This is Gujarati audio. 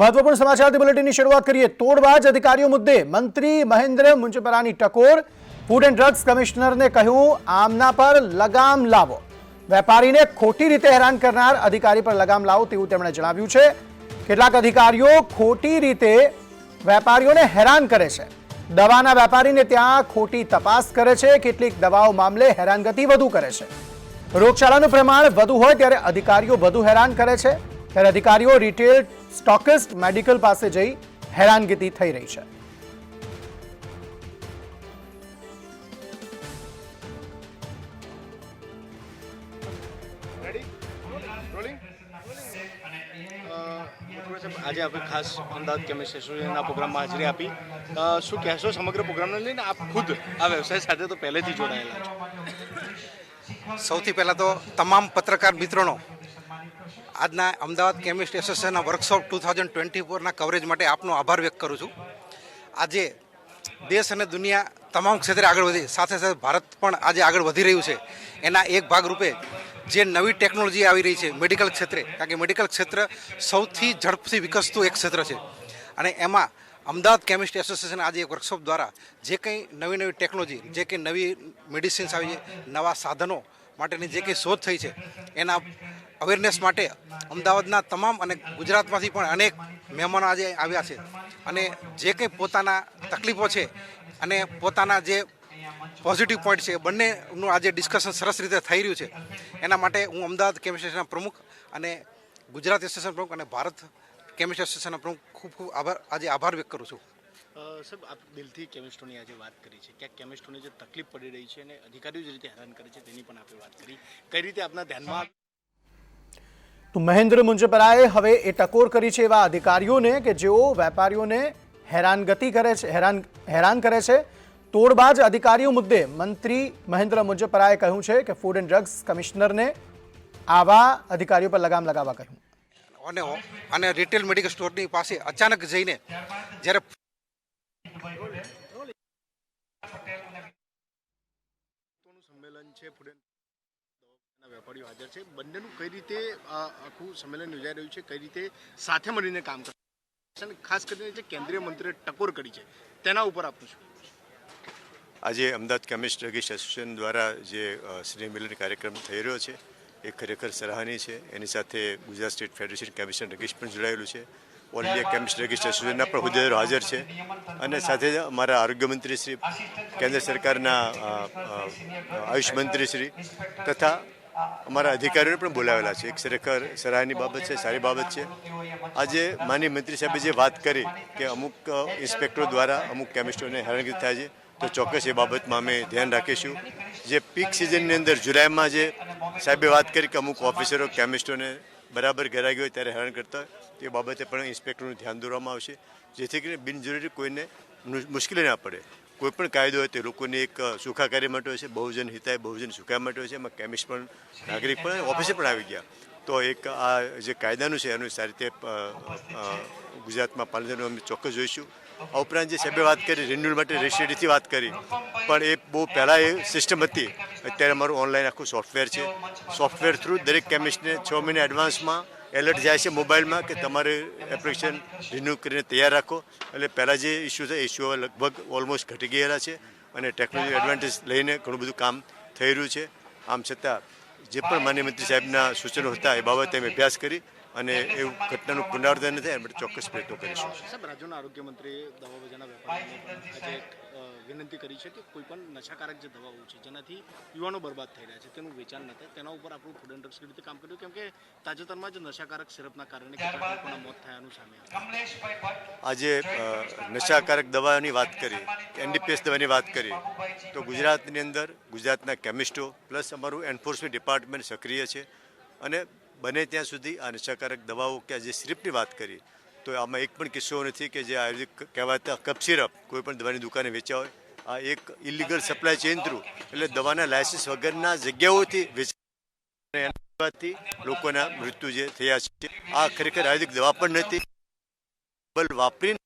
મહત્વપૂર્ણ સમાચારથી બુલેટિનની શરૂઆત કરીએ. તોડબાજ અધિકારીઓ મુદ્દે મંત્રી મહેન્દ્ર મુંજપરાની ટકોર. ફૂડ એન્ડ ડ્રગ્સ કમિશનરને કહ્યું, આમના પર લગામ લાવો. વેપારીને ખોટી રીતે હેરાન કરનાર અધિકારી પર લગામ લાવો તેવું તેમણે જણાવ્યું છે. કેટલાક અધિકારીઓ ખોટી રીતે વેપારીઓને હેરાન કરે છે. દવાના વેપારીને ત્યાં ખોટી તપાસ કરે છે. કેટલીક દવાઓ મામલે હેરાનગતિ વધુ કરે છે. રોગચાળાનું પ્રમાણ વધુ હોય ત્યારે અધિકારીઓ વધુ હેરાન કરે છે. ત્યારે અધિકારીઓ રિટેલ સ્ટોકિસ્ટ મેડિકલ પાસે જઈ હેરાનગતિ થઈ રહી છે. આજે આપણે ખાસ અમદાવાદ કેમિસ્ટ એસોસિએશનના પ્રોગ્રામમાં હાજરી આપી. શું કહેશો સમગ્ર પ્રોગ્રામને લઈને? આપ ખુદ આ વ્યવસાય સાથે તો પહેલેથી જોડાયેલા છો. સૌથી પહેલાં તો તમામ પત્રકાર મિત્રોનો આજના અમદાવાદ કેમિસ્ટ એસોસિએશનના વર્કશોપ ટુ થાઉઝન્ડ ટ્વેન્ટી ફોરના કવરેજ માટે આપનો આભાર વ્યક્ત કરું છું. આજે દેશ અને દુનિયા તમામ ક્ષેત્રે આગળ વધી, સાથે સાથે ભારત પણ આજે આગળ વધી રહ્યું છે. એના એક ભાગરૂપે જે નવી ટેકનોલોજી આવી રહી છે મેડિકલ ક્ષેત્રે, કારણ કે મેડિકલ ક્ષેત્ર સૌથી ઝડપથી વિકસતું એક ક્ષેત્ર છે. અને એમાં અમદાવાદ કેમિસ્ટ એસોસિએશન આજે એક વર્કશોપ દ્વારા જે કંઈ નવી નવી ટેકનોલોજી જે કંઈ નવી મેડિસિન્સ આવી છે, નવા સાધનો માટેની જે કંઈ શોધ થઈ છે, એના અવેરનેસ માટે અમદાવાદના તમામ અને ગુજરાતમાંથી પણ અનેક મહેમાનો આજે આવ્યા છે. અને જે કંઈ પોતાના તકલીફો છે અને પોતાના જે પોઝિટિવ પોઈન્ટ છે, બંનેનું આજે ડિસ્કશન સરસ રીતે થઈ રહ્યું છે. એના માટે હું અમદાવાદ કેમિસ્ટ પ્રમુખ અને ગુજરાત એસોસિએશન પ્રમુખ અને ભારત કેમિસ્ટ એસોસિએશનના પ્રમુખ ખૂબ ખૂબ આભાર, આજે આભાર વ્યક્ત કરું છું. સર આપ દિલથી કેમિસ્ટોની આજે વાત કરી છે. ક્યાંક કેમિસ્ટોને જે તકલીફ પડી રહી છે અને અધિકારીઓ જે રીતે હેરાન કરે છે તેની પણ આપણે વાત કરી. કઈ રીતે આપના ધ્યાનમાં તો મહેન્દ્ર મુંજપરાએ હવે એ ટકોર કરી છે એવા અધિકારીઓને કે જેઓ વેપારીઓને હેરાનગતિ કરે છે હેરાન હેરાન કરે છે. તોડબાજ અધિકારીઓ મુદ્દે મંત્રી મહેન્દ્ર મુંજપરાએ કહ્યું છે કે ફૂડ એન્ડ ડ્રગ્સ કમિશનરને આવા અધિકારીઓ પર લગામ લગાવવા કહ્યું. અને અને રિટેલ મેડિકલ સ્ટોરની પાસે અચાનક જઈને જ્યારે સંમેલન છે વેપારીઓ હાજર છે. બંનેનું કઈ રીતે આખું સંમેલન યોજાઈ રહ્યું છે, કઈ રીતે સાથે મળીને કામ કરે ખાસ કરીને જે કેન્દ્રીય મંત્રીએ ટકોર કરી છે, તેના ઉપર આપનું શું આજે અમદાવાદ કેમિસ્ટ ડ્રગિસ્ટ એસોસિએશન દ્વારા જે સ્નેહ મિલન કાર્યક્રમ થઈ રહ્યો છે, એ ખરેખર સરાહનીય છે. એની સાથે Gujarat state federation chemist and druggist પણ જોડાયેલું છે. ઓલ ઇન્ડિયા કેમિસ્ટ ડ્રગિસ્ટ એસોસિએશનના પણ હોદ્દેદારો હાજર છે. અને સાથે અમારા આરોગ્ય મંત્રી શ્રી, કેન્દ્ર સરકારના આયુષ મંત્રી શ્રી તથા અમારા અધિકારીઓને પણ બોલાવેલા છે. એક ખરેખર સરાહની બાબત છે, સારી બાબત છે. આજે માનીય મંત્રી સાહેબે જે વાત કરી કે અમુક ઇન્સ્પેક્ટરો દ્વારા અમુક કેમિસ્ટોને હેરાનગતિ થાય છે, તો ચોક્કસ એ બાબતમાં અમે ધ્યાન રાખીશું. જે પીક સિઝનની અંદર જુલાઈમાં જે સાહેબે વાત કરી કે અમુક ઓફિસરો કેમિસ્ટોને બરાબર ગરાગી હોય ત્યારે હેરાન કરતા તે બાબતે પણ ઇન્સ્પેક્ટરનું ધ્યાન દોરવામાં આવશે. જેથી કરીને બિનજરૂરી કોઈને મુશ્કેલી ના પડે. કોઈ પણ કાયદો હોય તે લોકોની એક સુખાકારી માટે હોય છે, બહુજન હિતાય બહુજન સુખાય માટે હોય છે, એમાં કેમિસ્ટ પણ, નાગરિક પણ ઓફિસર પણ આવી ગયા. તો એક આ જે કાયદાનું છે, એનું સારી રીતે ગુજરાતમાં પાલન થવાનું અમે ચોક્કસ જોઈશું. આ ઉપરાંત જે સાહેબે વાત કરી રિન્યુઅલ માટે રેસિડીથી વાત કરી, પણ એ બહુ પહેલાં એ સિસ્ટમ હતી. અત્યારે અમારું ઓનલાઈન આખું સોફ્ટવેર છે. સોફ્ટવેર થ્રુ દરેક કેમિસ્ટને છ મહિના એડવાન્સમાં એલર્ટ જાય છે મોબાઈલમાં કે તમારે એપ્લિકેશન રિન્યૂ કરીને તૈયાર રાખો. એટલે પહેલાં જે ઇસ્યુ છે ઇસ્યુ લગભગ ઓલમોસ્ટ ઘટી ગયેલા છે અને ટેકનોલોજી એડવાન્ટેજ લઈને ઘણું બધું કામ થઈ રહ્યું છે. આમ છતાં, જે પણ માન્ય મંત્રી સાહેબના સૂચનો હતા એ બાબતે અમે અભ્યાસ કરી અને એવું ઘટનાનું પુનરાવર્તન થાય એ માટે ચોક્કસ પ્રયત્નો કરીશું. સાહેબ રાજ્યના આરોગ્ય મંત્રીએ દવા બજારના વેપારીઓને આજે વિનંતી કરી છે કે કોઈ પણ નશાકારક જે દવાઓ છે જેનાથી યુવાનો બરબાદ થઈ રહ્યા છે તેનું વેચાણ ન થાય તેના ઉપર આપણું ફૂડ એન્ડ ડ્રગ્સ રીતે કામ કર્યું? કેમ કે તાજેતરમાં જ નશાકારક સિરપના કારણે કેટલાક મોત થયાનું સામે આજે નશાકારક દવાની વાત કરી એનડીપીએસ દવાની વાત કરી તો ગુજરાતની અંદર ગુજરાતના કેમિસ્ટો પ્લસ અમારું એન્ફોર્સમેન્ટ ડિપાર્ટમેન્ટ સક્રિય છે અને બને ત્યાં સુધી આ નશાકારક દવાઓ કે જે સિરપની વાત કરી, તો આમાં એક પણ કિસ્સો નથી કે જે આયુર્વેદિક કહેવાતા કપ સિરપ, કોઈ પણ દવાની દુકાને વેચ્યા હોય. આ એક ઇલીગલ સપ્લાય ચેન થ્રુ એટલે દવાના લાયસન્સ વગરના જગ્યાઓથી થી લોકોના મૃત્યુ જે થયા છે. આ ખરેખર આયુર્વેદિક દવા પણ નથી વાપરીને